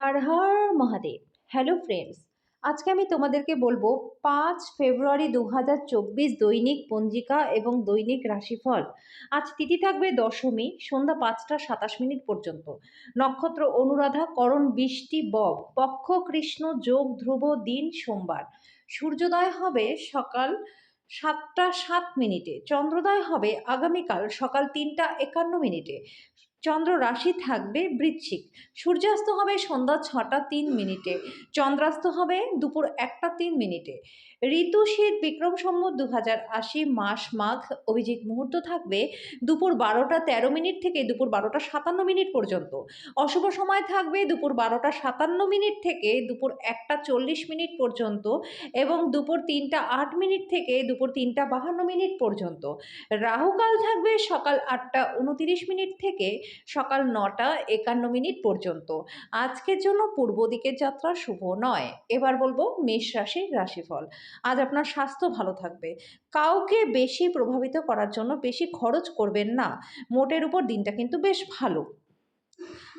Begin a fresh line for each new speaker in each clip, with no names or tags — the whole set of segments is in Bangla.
হর হর মহাদেব হ্যালো ফ্রেন্ডস আজকে আমি তোমাদেরকে বলব পাঁচ ফেব্রুয়ারি দু হাজার চব্বিশ দৈনিক পঞ্জিকা এবং দৈনিক রাশিফল। আজ তিথি থাকবে দশমী, সন্ধ্যা পাঁচটা সাতাশ মিনিট পর্যন্ত। নক্ষত্র অনুরাধা, করণ, বৃষ্টি, বব, পক্ষ, কৃষ্ণ, যোগ, ধ্রুব, দিন, সোমবার। সূর্যোদয় হবে সকাল সাতটা সাত মিনিটে। চন্দ্রোদয় হবে আগামীকাল সকাল তিনটা একান্ন মিনিটে। চন্দ্র রাশি থাকবে বৃশ্চিক। সূর্যাস্ত হবে সন্ধ্যা ছটা তিন মিনিটে, চন্দ্রাস্ত হবে দুপুর একটা তিন মিনিটে। ঋতু শীত বিক্রম সম্মত দু হাজার আশি মাস মাঘ অভিজিৎ মুহূর্ত থাকবে দুপুর বারোটা তেরো মিনিট থেকে দুপুর বারোটা সাতান্ন মিনিট পর্যন্ত। অশুভ সময় থাকবে দুপুর বারোটা সাতান্ন মিনিট থেকে দুপুর একটা চল্লিশ মিনিট পর্যন্ত এবং দুপুর তিনটা আট মিনিট থেকে দুপুর তিনটা বাহান্ন মিনিট পর্যন্ত। রাহুকাল থাকবে সকাল আটটা উনতিরিশ মিনিট থেকে সকাল নটা একান্ন মিনিট পর্যন্ত। আজকের জন্য পূর্ব দিকের যাত্রা শুভ নয়। এবার বলব মেষ রাশির রাশিফল। আজ আপনার স্বাস্থ্য ভালো থাকবে। কাউকে বেশি প্রভাবিত করার জন্য বেশি খরচ করবেন না। মোটের উপর দিনটা কিন্তু বেশ ভালো।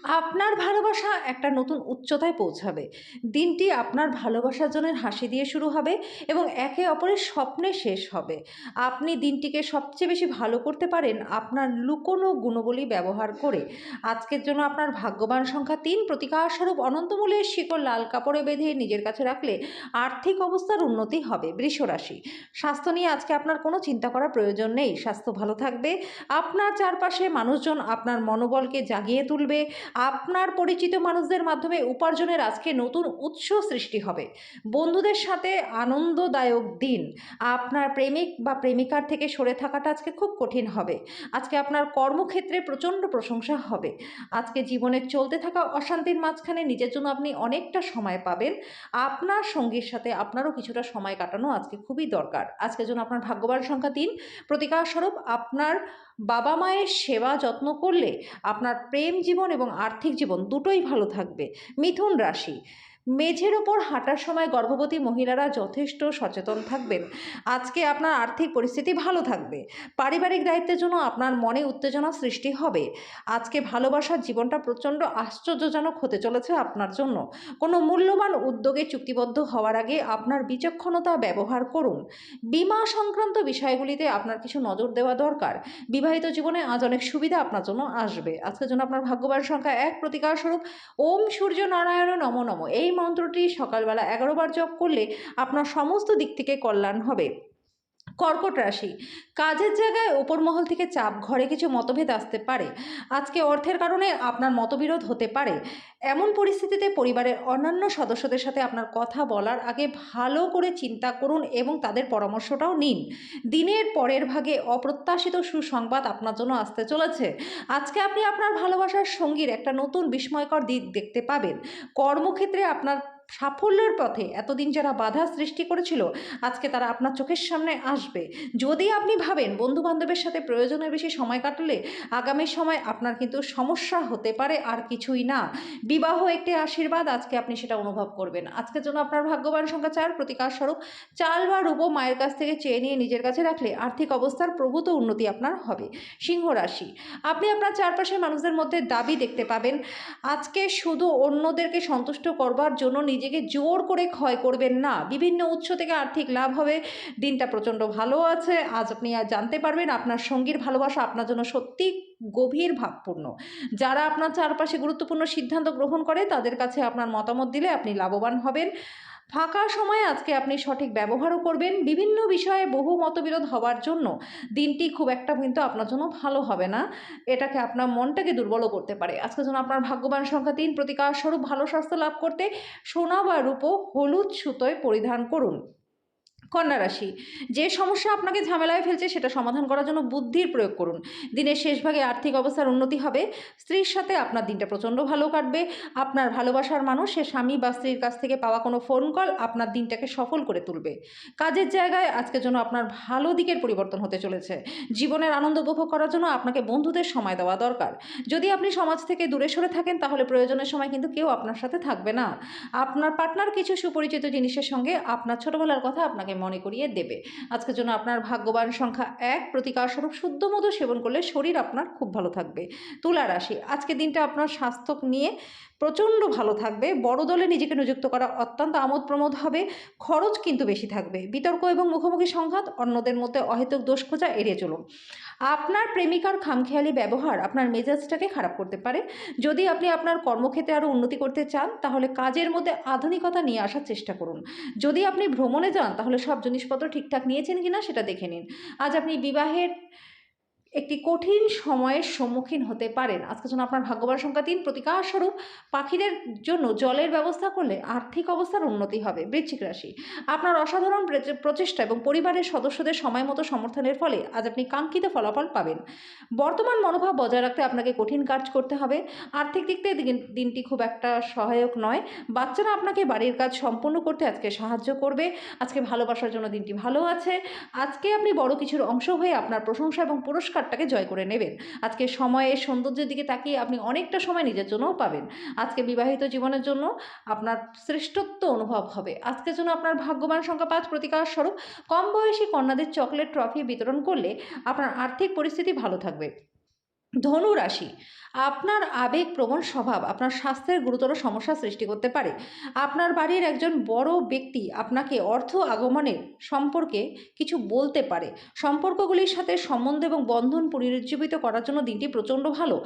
আপনার ভালোবাসা একটা নতুন উচ্চতায় পৌঁছাবে। দিনটি আপনার ভালোবাসার জনের হাসি দিয়ে শুরু হবে এবং একে অপরের স্বপ্নে শেষ হবে। আপনি দিনটিকে সবচেয়ে বেশি ভালো করতে পারেন আপনার লুকোনো গুণবলী ব্যবহার করে। আজকের জন্য আপনার ভাগ্যবান সংখ্যা তিন। প্রতিকারস্বরূপ অনন্তমূলের শিকড় লাল কাপড়ে বেঁধে নিজের কাছে রাখলে আর্থিক অবস্থার উন্নতি হবে বৃষরাশি। স্বাস্থ্য নিয়ে আজকে আপনার কোনো চিন্তা করার প্রয়োজন নেই। স্বাস্থ্য ভালো থাকবে। আপনার চারপাশে মানুষজন আপনার মনোবলকে জাগিয়ে তুলবে। আপনার পরিচিত মানুষদের মাধ্যমে উপার্জনের আজকে নতুন উৎস সৃষ্টি হবে। বন্ধুদের সাথে আনন্দদায়ক দিন। আপনার প্রেমিক বা প্রেমিকার থেকে সরে থাকাটা আজকে খুব কঠিন হবে। আজকে আপনার কর্মক্ষেত্রে প্রচণ্ড প্রশংসা হবে। আজকে জীবনের চলতে থাকা অশান্তির মাঝখানে নিজের জন্য আপনি অনেকটা সময় পাবেন। আপনার সঙ্গীর সাথে আপনারও কিছুটা সময় কাটানো আজকে খুবই দরকার। আজকের জন্য আপনার ভাগ্যবান সংখ্যা তিন। প্রতিকারস্বরূপ আপনার বাবা মায়ের সেবা যত্ন করলে আপনার প্রেম জীবন এবং আর্থিক জীবন দুটোই ভালো থাকবে। মিথুন রাশি। মেঝের ওপর হাঁটার সময় গর্ভবতী মহিলারা যথেষ্ট সচেতন থাকবেন। আজকে আপনার আর্থিক পরিস্থিতি ভালো থাকবে। পারিবারিক দায়িত্বের জন্য আপনার মনে উত্তেজনা সৃষ্টি হবে। আজকে ভালোবাসার জীবনটা প্রচণ্ড আশ্চর্যজনক হতে চলেছে আপনার জন্য। কোনো মূল্যবান উদ্যোগে চুক্তিবদ্ধ হওয়ার আগে আপনার বিচক্ষণতা ব্যবহার করুন। বিমা সংক্রান্ত বিষয়গুলিতে আপনার কিছু নজর দেওয়া দরকার। বিবাহিত জীবনে আজ অনেক সুবিধা আপনার জন্য আসবে। আজকের জন্য আপনার ভাগ্যবান সংখ্যা এক প্রতিকার স্বরূপ। ওম সূর্য নারায়ণ নম নম। এই মন্ত্রটি সকালবেলা এগারোবার জপ করলে আপনার সমস্ত দিক থেকে কল্যাণ হবে। কর্কট রাশি। কাজের জায়গায় ওপর মহল থেকে চাপ, ঘরে কিছু মতভেদ আসতে পারে। আজকে অর্থের কারণে আপনার মতবিরোধ হতে পারে। এমন পরিস্থিতিতে পরিবারের অন্যান্য সদস্যদের সাথে আপনার কথা বলার আগে ভালো করে চিন্তা করুন এবং তাদের পরামর্শটাও নিন। দিনের পরের ভাগে অপ্রত্যাশিত সুসংবাদ আপনার জন্য আসতে চলেছে। আজকে আপনি আপনার ভালোবাসার সঙ্গীর একটা নতুন বিস্ময়কর দিক দেখতে পাবেন। কর্মক্ষেত্রে আপনার সাফল্যের পথে এতদিন যারা বাধা সৃষ্টি করেছিল, আজকে তারা আপনার চোখের সামনে আসবে। যদি আপনি ভাবেন বন্ধু বান্ধবের সাথে প্রয়োজনের বেশি সময় কাটালে, আগামী সময় আপনার কিন্তু সমস্যা হতে পারে আর কিছুই না। বিবাহ একটি আশীর্বাদ, আজকে আপনি সেটা অনুভব করবেন। আজকের জন্য আপনার ভাগ্যবান সংখ্যা চার, প্রতিকার স্বরূপ চাল বা রূপ মায়ের কাছ থেকে চেয়ে নিয়ে নিজের কাছে রাখলে আর্থিক অবস্থার প্রভূত উন্নতি আপনার হবে। সিংহ রাশি, আপনি আপনার চারপাশের মানুষদের মধ্যে দাবি দেখতে পাবেন, আজকে শুধু অন্যদেরকে সন্তুষ্ট করবার জন্য নিজেকে জোর করে ক্ষয় করবেন না। বিভিন্ন উৎস থেকে আর্থিক লাভ হবে। দিনটা প্রচণ্ড ভালো আছে। আজ আপনি জানতে পারবেন আপনার সঙ্গীর ভালোবাসা আপনার জন্য সত্যি গভীর ভাবপূর্ণ। যারা আপনার চারপাশে গুরুত্বপূর্ণ সিদ্ধান্ত গ্রহণ করে, তাদের কাছে আপনার মতামত দিলে আপনি লাভবান হবেন। ফাঁকা সময় আজকে আপনি সঠিক ব্যবহারও করবেন, বিভিন্ন বিষয়ে বহু মতবিরোধ হওয়ার জন্য দিনটি খুব একটা কিন্তু আপনার জন্য ভালো হবে না। এটাকে আপনার মনটাকে দুর্বলও করতে পারে। আজকে জন্য আপনার ভাগ্যবান সংখ্যা তিন, প্রতিকার স্বরূপ ভালো স্বাস্থ্য লাভ করতে সোনা বা রূপো হলুদ সুতোয় পরিধান করুন। কন্যা রাশি। যে সমস্যা আপনাকে ঝামেলায় ফেলছে সেটা সমাধান করার জন্য বুদ্ধির প্রয়োগ করুন। দিনের শেষ ভাগে আর্থিক অবস্থার উন্নতি হবে। স্ত্রীর সাথে আপনার দিনটা প্রচণ্ড ভালো কাটবে। আপনার ভালোবাসার মানুষ সে স্বামী বা স্ত্রীর কাছ থেকে পাওয়া কোনো ফোন কল আপনার দিনটাকে সফল করে তুলবে। কাজের জায়গায় আজকের জন্য আপনার ভালো দিকের পরিবর্তন হতে চলেছে। জীবনের আনন্দ উপভোগ করার জন্য আপনাকে বন্ধুদের সময় দেওয়া দরকার। যদি আপনি সমাজ থেকে দূরে সরে থাকেন, তাহলে প্রয়োজনের সময় কিন্তু কেউ আপনার সাথে থাকবে না। আপনার পার্টনার কিছু সুপরিচিত জিনিসের সঙ্গে আপনার ছোটোবেলার কথা আপনাকে মনে করিয়ে দেবে। আজকের জন্য আপনার ভাগ্যবান সংখ্যা এক। প্রতিকার স্বরূপ শুদ্ধ মধু সেবন করলে শরীর আপনার খুব ভালো থাকবে। তুলা রাশি আজকে দিনটা আপনার স্বাস্থ্য নিয়ে প্রচণ্ড ভালো থাকবে। বড় দলে নিজেকে নিযুক্ত করা অত্যন্ত আমোদ প্রমোদ হবে। খরচ কিন্তু বেশি থাকবে। বিতর্ক এবং মুখোমুখি সংঘাত অন্যদের মধ্যে অহেতুক দোষ খোঁজা এড়িয়ে চলুন। আপনার প্রেমিকার খামখেয়ালি ব্যবহার আপনার মেজাজটাকে খারাপ করতে পারে। যদি আপনি আপনার কর্মক্ষেত্রে আরও উন্নতি করতে চান, তাহলে কাজের মধ্যে আধুনিকতা নিয়ে আসার চেষ্টা করুন। যদি আপনি ভ্রমণে যান, তাহলে সব জিনিসপত্র ঠিকঠাক নিয়েছেন কি না সেটা দেখে নিন। আজ আপনি বিবাহের একটি কঠিন সময়ের সম্মুখীন হতে পারেন। আজকে জন্য আপনার ভাগ্যবান সংখ্যা তিন প্রতিকার স্বরূপ পাখিদের জন্য জলের ব্যবস্থা করলে আর্থিক অবস্থার উন্নতি হবে। বৃশ্চিক রাশি, আপনার অসাধারণ প্রচেষ্টা এবং পরিবারের সদস্যদের সময় মতো সমর্থনের ফলে আজ আপনি কাঙ্ক্ষিত ফলাফল পাবেন। বর্তমান মনোভাব বজায় রাখতে আপনাকে কঠিন কাজ করতে হবে। আর্থিক দিক থেকে দিন- দিনটি খুব একটা সহায়ক নয়। বাচ্চারা আপনাকে বাড়ির কাজ সম্পূর্ণ করতে আজকে সাহায্য করবে। আজকে ভালোবাসার জন্য দিনটি ভালো আছে। আজকে আপনি বড় কিছুর অংশ হয়ে আপনার প্রশংসা এবং পুরস্কারটাকে জয় করে নেবেন। আজকে সময়ের সৌন্দর্যের দিকে তাকিয়ে আপনি অনেকটা সময় নিজের জন্যও পাবেন। আজকে বিবাহিত জীবনের জন্য আপনার শ্রেষ্ঠত্ব অনুভব হবে। আজকের জন্য আপনার ভাগ্যবান সংখ্যা পাঁচ প্রতিকার স্বরূপ, কম বয়সী কন্যাদের চকলেট ট্রফি বিতরণ করলে আপনার আর্থিক পরিস্থিতি ভালো থাকবে। ধনু রাশি আপনার আবেগপ্রবণ স্বভাব, আপনার স্বাস্থ্যের গুরুতর সমস্যা সৃষ্টি করতে পারে। আপনার বাড়ির একজন বড় ব্যক্তি আপনাকে অর্থ আগমনের সম্পর্কে কিছু বলতে পারে। সম্পর্কগুলির সাথে সম্বন্ধ এবং বন্ধন পুনরুজ্জীবিত করার জন্য দিনটি প্রচণ্ড ভালো।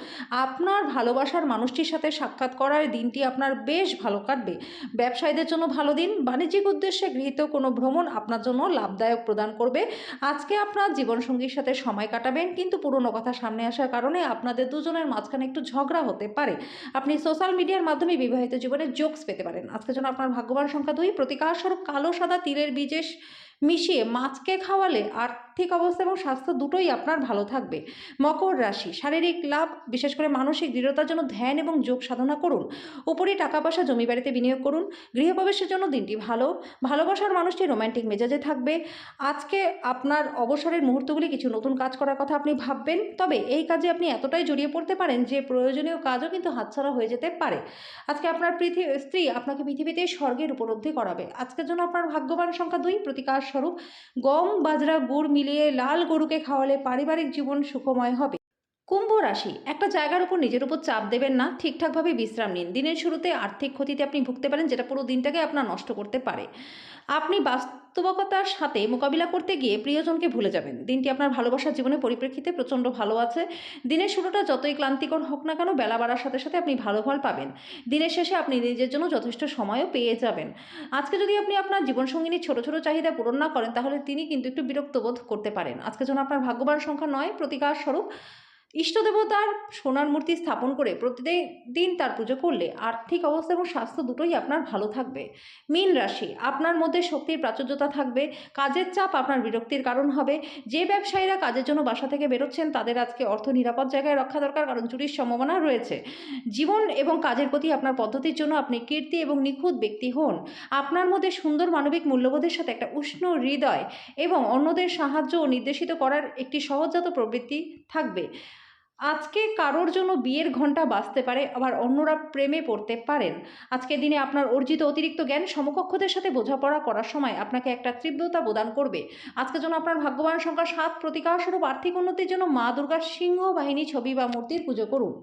আপনার ভালোবাসার মানুষটির সাথে সাক্ষাৎ করার দিনটি আপনার বেশ ভালো কাটবে। ব্যবসায়ীদের জন্য ভালো দিন, বাণিজ্যিক উদ্দেশ্যে গৃহীত কোনো ভ্রমণ আপনার জন্য লাভদায়ক প্রদান করবে। আজকে আপনার জীবনসঙ্গীর সাথে সময় কাটাবেন, কিন্তু পুরনো কথা সামনে আসার কারণে আপনাদের দুজনের মাঝখানে একটু ঝগড়া হতে পারে। আপনি সোশ্যাল মিডিয়ার মাধ্যমে বিবাহিত জীবনে জোকস পেতে পারেন। আজকের জন্য আপনার ভাগ্যবান সংখ্যা দুই। প্রতিকার স্বরূপ কালো সাদা তীরের বীজের মিশিয়ে মাছকে খাওয়ালে আর্থিক অবস্থা এবং স্বাস্থ্য দুটোই আপনার ভালো থাকবে। মকর রাশি, শারীরিক লাভ, বিশেষ করে মানসিক দৃঢ়তার জন্য ধ্যান এবং যোগ সাধনা করুন। উপরে টাকা পয়সা জমি বাড়িতে বিনিয়োগ করুন। গৃহপ্রবেশের জন্য দিনটি ভালো। ভালোবাসার মানুষটি রোমান্টিক মেজাজে থাকবে। আজকে আপনার অবসরের মুহূর্তগুলি কিছু নতুন কাজ করার কথা আপনি ভাববেন, তবে এই কাজে আপনি এতটাই জড়িয়ে পড়তে পারেন যে প্রয়োজনীয় কাজও কিন্তু হাতছাড়া হয়ে যেতে পারে। আজকে আপনার পৃথিবী স্ত্রী আপনাকে পৃথিবীতে স্বর্গের উপলব্ধি করাবে। আজকের জন্য আপনার ভাগ্যবান সংখ্যা দুই, প্রতিকার স্বরূপ গম বাজরা গুড় মিলিয়ে লাল গরুকে খাওয়ালে পারিবারিক জীবন সুখময় হবে। কুম্ভ রাশি, একটা জায়গার উপর নিজের উপর চাপ দেবেন না, ঠিকঠাকভাবে বিশ্রাম নিন। দিনের শুরুতে আর্থিক ক্ষতিতে আপনি ভুগতে পারেন, যেটা পুরো দিনটাকে আপনার নষ্ট করতে পারে। আপনি বাস্তবতার সাথে মোকাবিলা করতে গিয়ে প্রিয়জনকে ভুলে যাবেন। দিনটি আপনার ভালোবাসার জীবনের পরিপ্রেক্ষিতে প্রচণ্ড ভালো আছে। দিনের শুরুটা যতই ক্লান্তিকর হোক না কেন, বেলা বাড়ার সাথে সাথে আপনি ভালো ফল পাবেন। দিনের শেষে আপনি নিজের জন্য যথেষ্ট সময়ও পেয়ে যাবেন। আজকে যদি আপনি আপনার জীবনসঙ্গিনীর ছোট ছোট চাহিদা পূরণ না করেন, তাহলে তিনি কিন্তু একটু বিরক্ত বোধ করতে পারেন। আজকে যেন আপনার ভাগ্যবান সংখ্যা নয়, প্রতিকার স্বরূপ ইষ্টদেবতার সোনার মূর্তি স্থাপন করে প্রতিদিন দিন তার পুজো করলে আর্থিক অবস্থা এবং স্বাস্থ্য দুটোই আপনার ভালো থাকবে। মীন রাশি, আপনার মধ্যে শক্তির প্রাচুর্যতা থাকবে, কাজের চাপ আপনার বিরক্তির কারণ হবে, যে ব্যবসায়ীরা কাজের জন্য বাসা থেকে বেরোচ্ছেন তাদের আজকে অর্থ নিরাপদ জায়গায় রক্ষা দরকার, কারণ চুরির সম্ভাবনা রয়েছে। জীবন এবং কাজের প্রতি আপনার পদ্ধতির জন্য আপনি কীর্তি এবং নিখুঁত ব্যক্তি হন। আপনার মধ্যে সুন্দর মানবিক মূল্যবোধের সাথে একটা উষ্ণ হৃদয় এবং অন্যদের সাহায্য ও নির্দেশিত করার একটি সহজাত প্রবৃত্তি থাকবে। আজকে কারোর জন্য বিয়ের ঘণ্টা বাঁচতে পারে, আবার অন্যরা প্রেমে পড়তে পারেন। আজকের দিনে আপনার অর্জিত অতিরিক্ত জ্ঞান সমকক্ষদের সাথে বোঝাপড়া করার সময় আপনাকে একটা তীব্রতা প্রদান করবে। আজকে জন্য আপনার ভাগ্যবান সংখ্যা সাত প্রতিকার স্বরূপ আর্থিক উন্নতির জন্য মা দুর্গার সিংহ বাহিনী ছবি বা মূর্তির পুজো করুন।